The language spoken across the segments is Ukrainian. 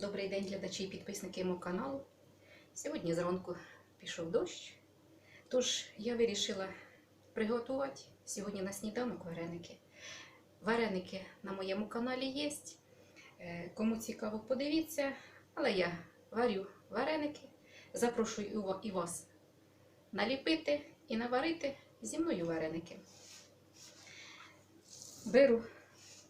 Добрий день, глядачі і підписники мого каналу. Сьогодні зранку пішов дощ, тож я вирішила приготувати сьогодні на сніданок вареники. Вареники на моєму каналі є. Е, Кому цікаво, подивіться. Але я варю вареники. Запрошую і вас наліпити і наварити зі мною вареники. Беру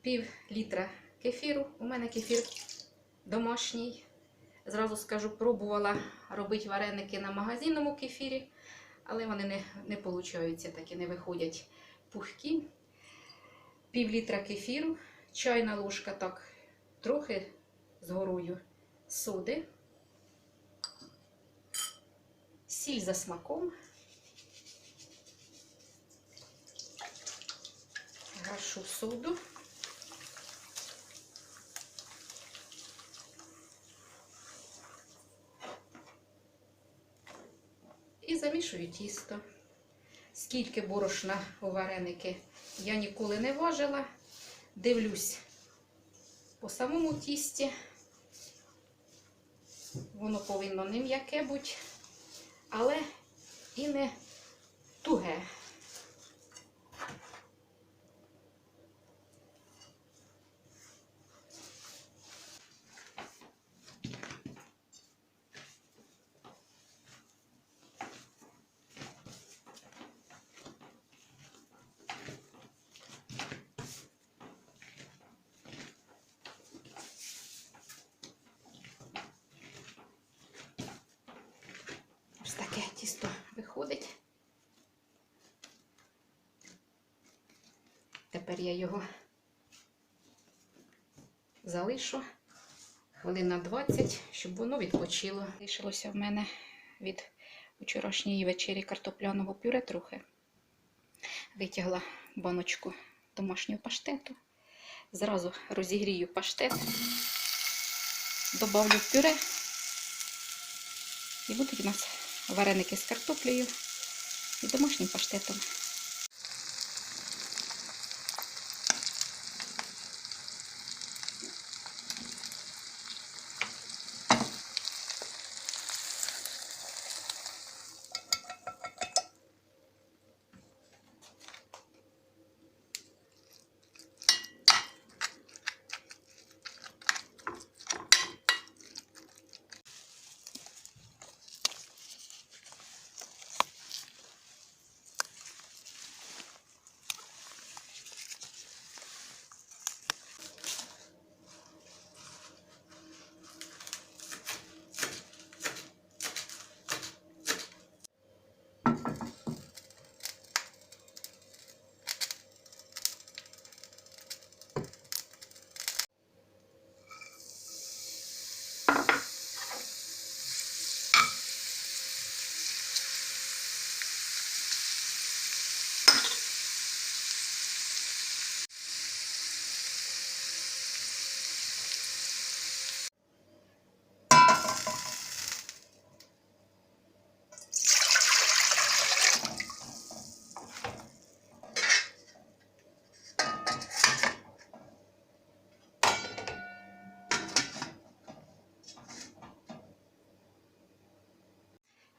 пів літра кефіру. У мене кефір домашній. Зразу скажу, пробувала робити вареники на магазинному кефірі, але вони не, не получаються, такі не виходять пухкі. Пів літра кефіру, чайна ложка так трохи з горою соди, сіль за смаком, гашу соду. І замішую тісто. Скільки борошна у вареники я ніколи не важила. Дивлюсь по самому тісті. Воно повинно не м'яке бути, але і не туге. Ось таке тісто виходить. Тепер я його залишу хвилин на 20, щоб воно відпочило. Лишилося в мене від вчорашньої вечері картопляного пюре трохи. Витягла баночку домашнього паштету. Зразу розігрію паштет, добавлю пюре. І будуть у нас вареники з картоплею і домашнім паштетом.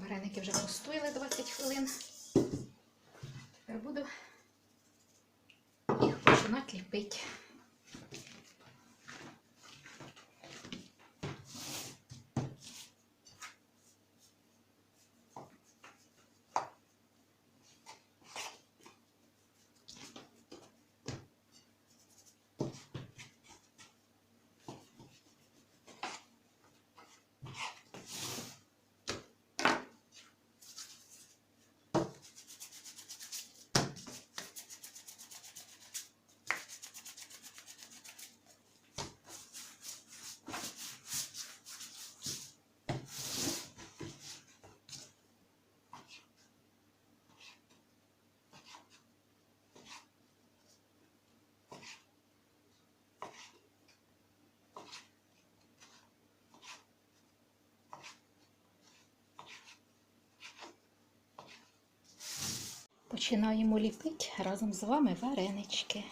Вареники вже постояли 20 хвилин. Тепер буду їх починати ліпити. Починаємо ліпити разом з вами варенички.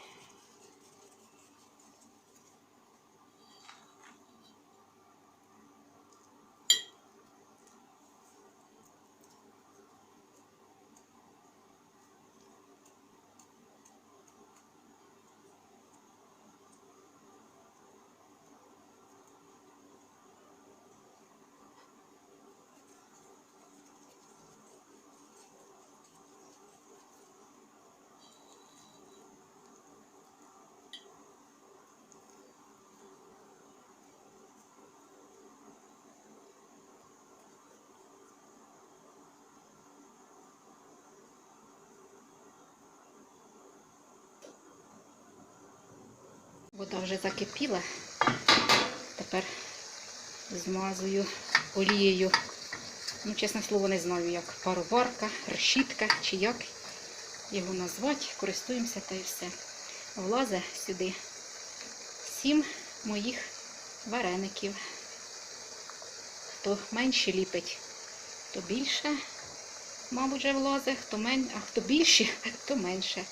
Вода вже закипіла. Тепер змазую олією. Ну, чесне слово, не знаю, як пароварка, решітка чи як його назвати. Користуємося та й все. Влазе сюди сім моїх вареників. Хто менше ліпить, то більше, мабуть, вже влазе, хто мен... а хто більше, то менше.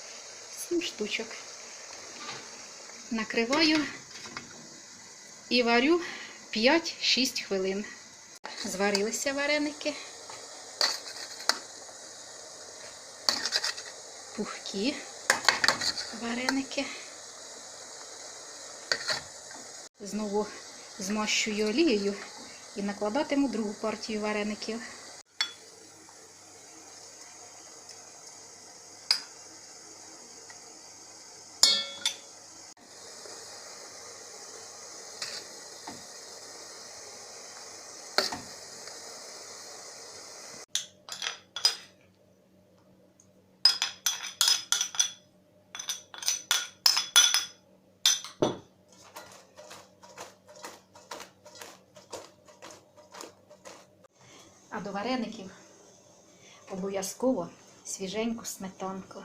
Сім штучок. Накриваю і варю 5-6 хвилин. Зварилися вареники. Пухкі вареники. Знову змащую олією і накладатиму другу партію вареників. До вареників обов'язково свіженьку сметанку.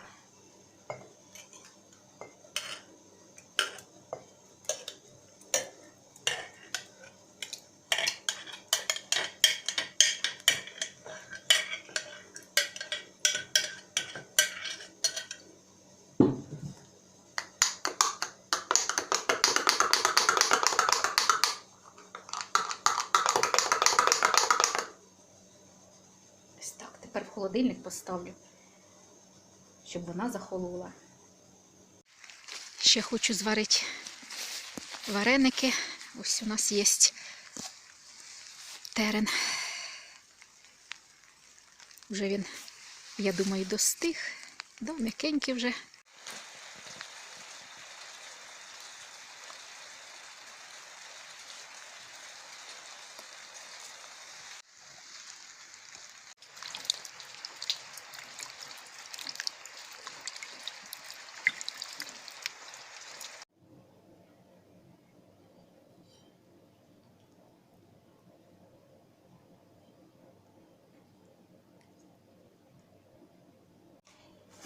Ось так. Тепер в холодильник поставлю, щоб вона захолола. Ще хочу зварити вареники. Ось у нас є терен. Вже він, я думаю, достиг. Да, вже.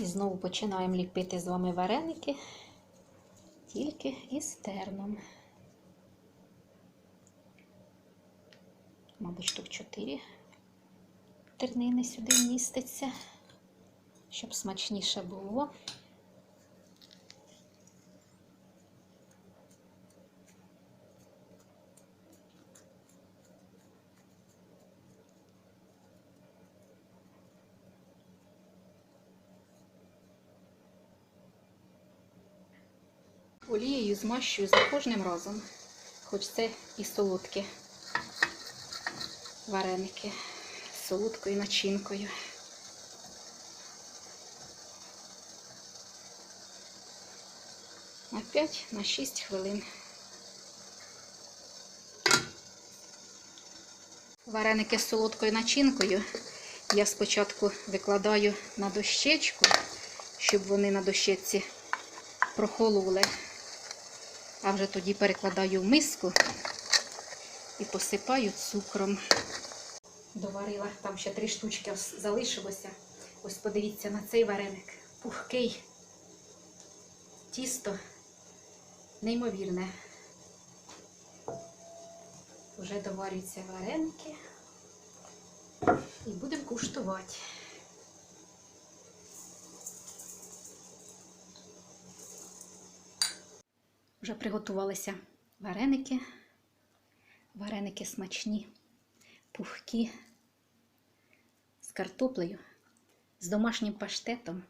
І знову починаємо ліпити з вами вареники, тільки із терном. Мабуть, штук 4 тернини сюди міститься, щоб смачніше було. Змащую за кожним разом, хоч це і солодкі вареники з солодкою начинкою. На 5 на 6 хвилин. Вареники з солодкою начинкою я спочатку викладаю на дощечку, щоб вони на дощечці прохололи, а вже тоді перекладаю в миску і посипаю цукром. Доварила, там ще три штучки залишилося. Ось подивіться на цей вареник. Пухкий. Тісто неймовірне. Вже доварюються вареники. І будемо куштувати. Вже приготувалися вареники. Вареники смачні, пухкі, з картоплею, з домашнім паштетом.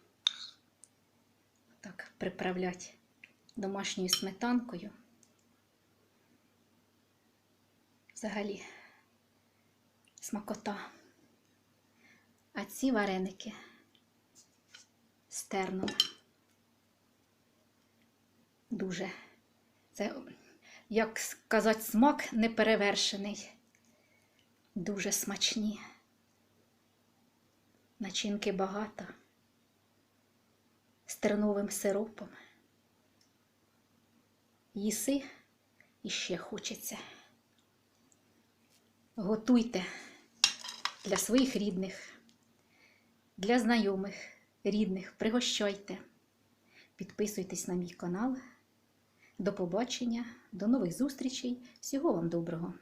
Так, приправлять домашньою сметанкою. Взагалі смакота. А ці вареники з терном. Дуже. Це, як сказати, смак неперевершений. Дуже смачні. Начинки багато. З терновим сиропом. їси і ще хочеться. Готуйте для своїх рідних, для знайомих, рідних, пригощайте. Підписуйтесь на мій канал. До побачення, до нових зустрічей. Всього вам доброго!